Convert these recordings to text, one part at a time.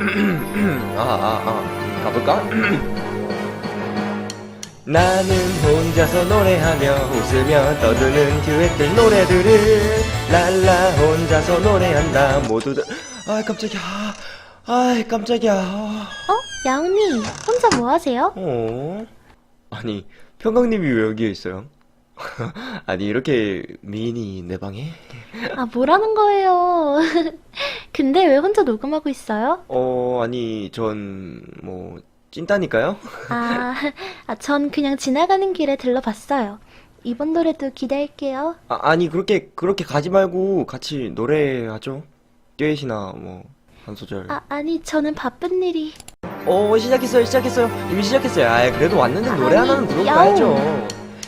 아, 아, 아. 가볼까? 나는 혼자서 노래하며 웃으며 떠드는 듀엣들 노래들을 랄라 혼자서 노래한다 모두들 아 깜짝이야 아 깜짝이야 어? 야옹님, 혼자 뭐 하세요? 어? 아니 평강님이 왜 여기에 있어요? 아니 이렇게 미인이 내 방에? 아, 뭐라는 거예요? 근데 왜 혼자 녹음하고 있어요? 어 아니 전 뭐 찐따니까요? 아, 아, 전 그냥 지나가는 길에 들러봤어요. 이번 노래도 기대할게요. 아, 아니 그렇게 그렇게 가지 말고 같이 노래하죠 듀엣이나 뭐 한 소절 아, 아니, 저는 바쁜 일이. 어 시작했어요 시작했어요 이미 시작했어요 아 그래도 왔는데 노래 아니, 하나는. 가야죠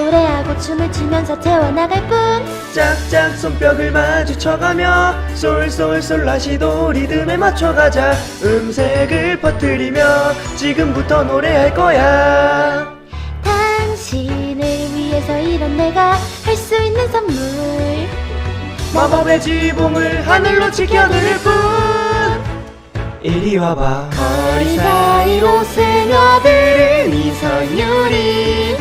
노래하고 춤을 추면서 태워나갈 뿐. 짝짝 손뼉을 마주쳐가며 솔솔솔 라시도 리듬에 맞춰가자. 음색을 퍼뜨리며 지금부터 노래할 거야. 당신을 위해서 이런 내가 할 수 있는 선물. 마법의 지붕을 하늘로 지켜드릴 뿐. 이리 와봐. 거리 사이로 스며드는 이 선율이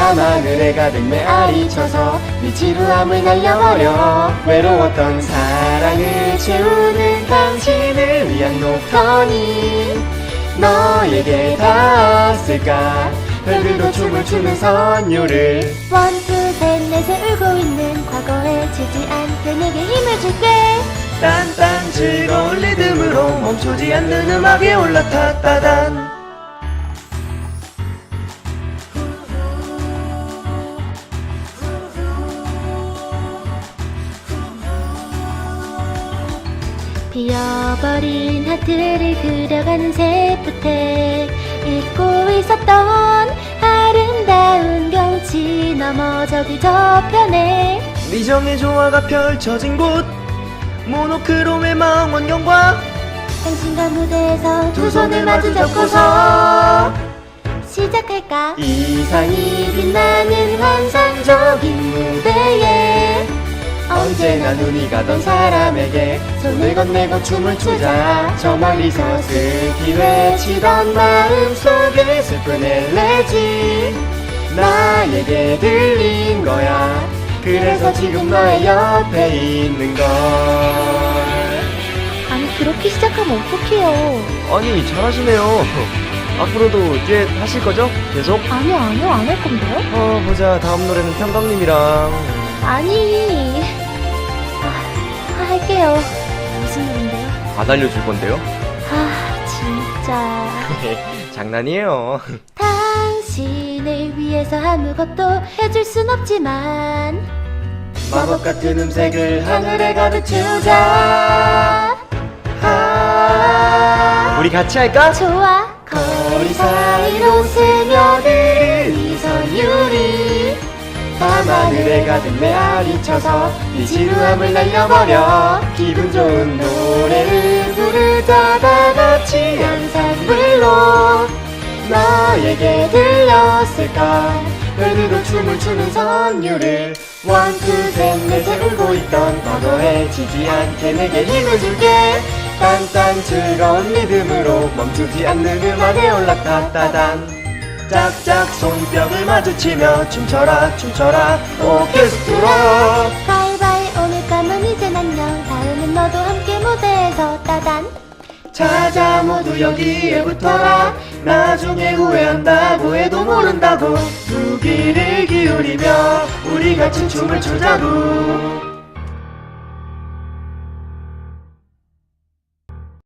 밤하늘에 가득 메아리 쳐서 네 지루함을 날려버려. 외로웠던 사랑을 채우는 당신을 위한 녹턴이 너에게 닿았을까? 별들도 춤을 추는 선율을 원, 투, 셋, 넷에 울고 있는 과거에 지지 않게 내게 힘을 줄게. 딴딴 즐거운 리듬으로 멈추지 않는 음악에 올라탔다단 비어버린 하트를 그려가는 새끝에 잊고 있었던 아름다운 경치 너머 저기 저편에. 미정의 조화가 펼쳐진 곳 모노크롬의 망원경과 당신과 무대에서 두 손을 마주 잡고서 시작할까? 이상이 빛나는 환상적인 언제나 눈이 가던 사람에게 손을 건네고 춤을 추자. 저 멀리서 슬피 외치던 마음속에 슬픈 엘레지 나에게 들린 거야. 그래서 지금 너의 옆에 있는 걸. 아니 그렇게 시작하면 어떡해요? 아니 잘하시네요. 앞으로도 듀엣 하실 거죠? 계속? 아니요 아니요 안 할 건데요? 어 보자. 다음 노래는 평강님이랑. 아니 아, 할게요. 무슨 노래인데요? 안 알려줄 건데요? 아 진짜. 장난이에요. 당신을 위해서 아무것도 해줄 순 없지만 마법 같은 음색을 하늘에 가득 채우자. 아, 우리 같이 할까? 좋아. 거리 사이로 스며드는 이 선율이 밤하늘에 가득 메아리 쳐서 이 지루함을 날려버려. 기분 좋은 노래를 부르자 다 같이 연산불로 너에게 들렸을까? 별들도 춤을 추는 선율을 원투셋넷에 울고 있던 과거에 지지 않게 내게 힘을 줄게. 딴딴 즐거운 리듬으로 멈추지 않는 음악에 올라탔다단 짝짝 손뼉을 마주치며 춤춰라 춤춰라 오케스트라. 바이바이 오늘까만 이젠 안녕. 다음엔 너도 함께 무대에서 따단. 찾아 모두 여기에 붙어라. 나중에 후회한다고 해도 모른다고. 두 귀를 기울이며 우리 같이 춤을 추자고